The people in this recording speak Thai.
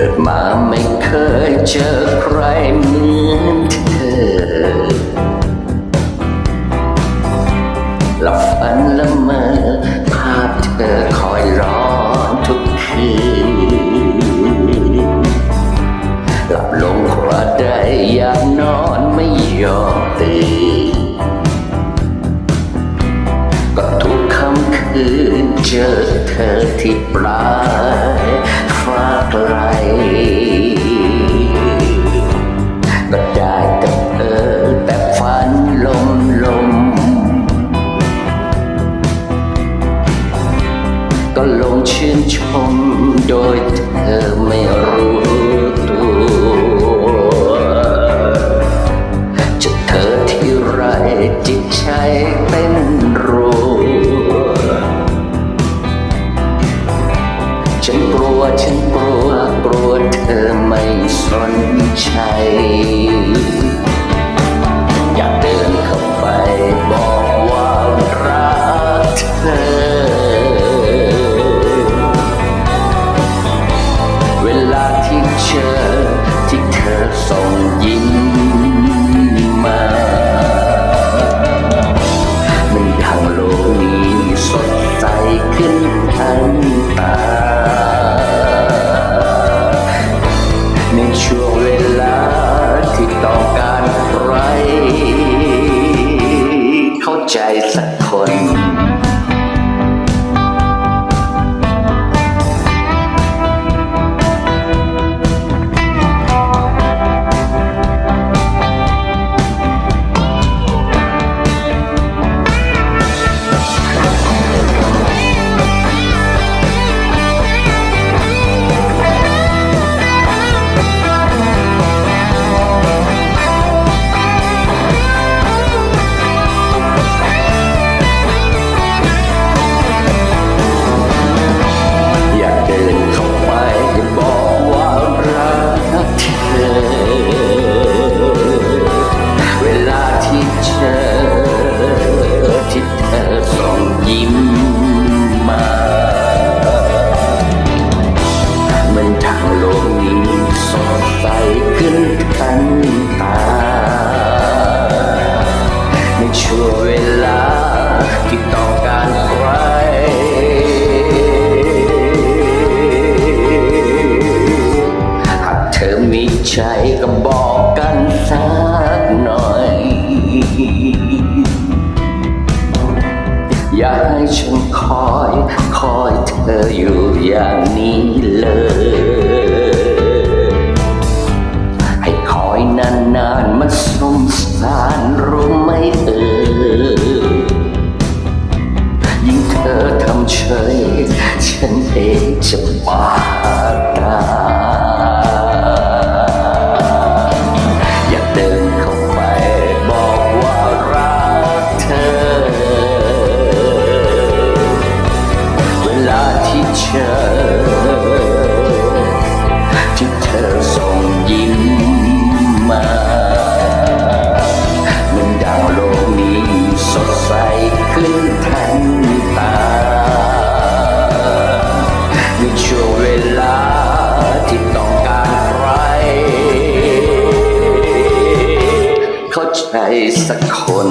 กิดมาไม่เคยเจอใครเหมือนเธอหลับฝันละเมอภาพเธอคอยร้อนทุกคืนหลับลงคราใดอยากนอนไม่ยอมตื่นก็ทุกค่ำคืนเจอเธอที่ปลา ในช่วงเวลาที่ต้องการใคร เข้าใจสักคน ช่วเวลาที่ต้องการใคร หากเธอมีใจก็บอกกันสักหน่อย อย่าให้ฉันคอย คอยเธออยู่อย่างนี้เลย ให้คอยนานๆมันสงสารรู้ เอ ใจสักคน